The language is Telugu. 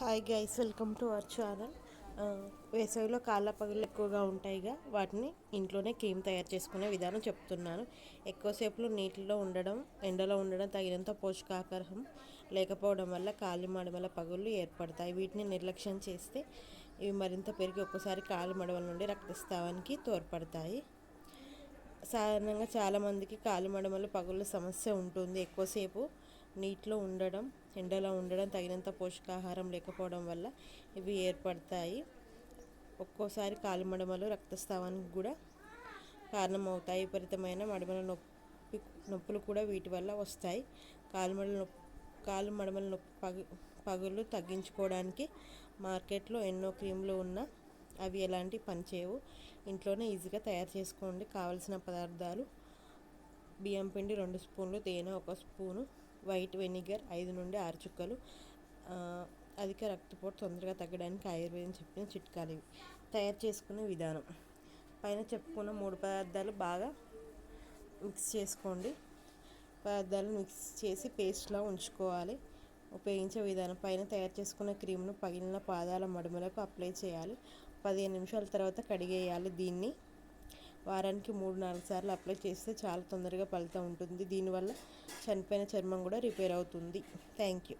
Hi guys welcome to our channel వేసవిలో కాళ్ళ పగులు ఎక్కువగా ఉంటాయిగా. వాటిని ఇంట్లోనే క్రీమ్ తయారు చేసుకునే విధానం చెప్తున్నాను. ఎక్కువసేపు నీటిలో ఉండడం ఎండలో ఉండడం తగినంత పోషకాహారం లేకపోవడం వల్ల కాలి మడమల పగుళ్ళు ఏర్పడతాయి. వీటిని నిర్లక్ష్యం చేస్తే ఇవి మరింత పెరిగి ఒక్కసారి కాలి మడమల నుండి రక్తస్రావానికి తోడ్పడతాయి. సాధారణంగా చాలామందికి కాలి మడమల పగుళ్ళ సమస్య ఉంటుంది. ఎక్కువసేపు నీటిలో ఉండడం ఎండలో ఉండడం తగినంత పోషకాహారం లేకపోవడం వల్ల ఇవి ఏర్పడతాయి. ఒక్కోసారి కాలి మడమలు రక్తస్రావానికి కూడా కారణమవుతాయి. విపరీతమైన మడమల నొప్పి నొప్పులు కూడా వీటి వల్ల వస్తాయి. కాలుమడల నొప్పి కాలు మడమల నొప్పి పగు పగులు తగ్గించుకోవడానికి మార్కెట్లో ఎన్నో క్రీములు ఉన్నా అవి ఎలాంటి పనిచేయవు ఇంట్లోనే ఈజీగా తయారు చేసుకోండి. కావలసిన పదార్థాలు బియ్యం పిండి రెండు స్పూన్లు తేనె ఒక స్పూను వైట్ వెనిగర్ ఐదు నుండి ఆరు చుక్కలు అధిక రక్తపోటు తొందరగా తగ్గడానికి ఆయుర్వేదం చెప్పిన చిట్కాలు ఇవి. తయారు చేసుకునే విధానం. పైన చెప్పుకున్న మూడు పదార్థాలు బాగా మిక్స్ చేసుకోండి. పదార్థాలు మిక్స్ చేసి పేస్ట్లా ఉంచుకోవాలి. ఉపయోగించే విధానం. పైన తయారు చేసుకున్న క్రీమ్ను పగిలిన పాదాల మడుమలకు అప్లై చేయాలి. పదిహేను నిమిషాల తర్వాత కడిగేయాలి దీన్ని. వారానికి మూడు నాలుగు సార్లు అప్లై చేస్తే చాలా తొందరగా ఫలితం ఉంటుంది. దీనివల్ల చనిపోయిన చర్మం కూడా రిపేర్ అవుతుంది. Thank you.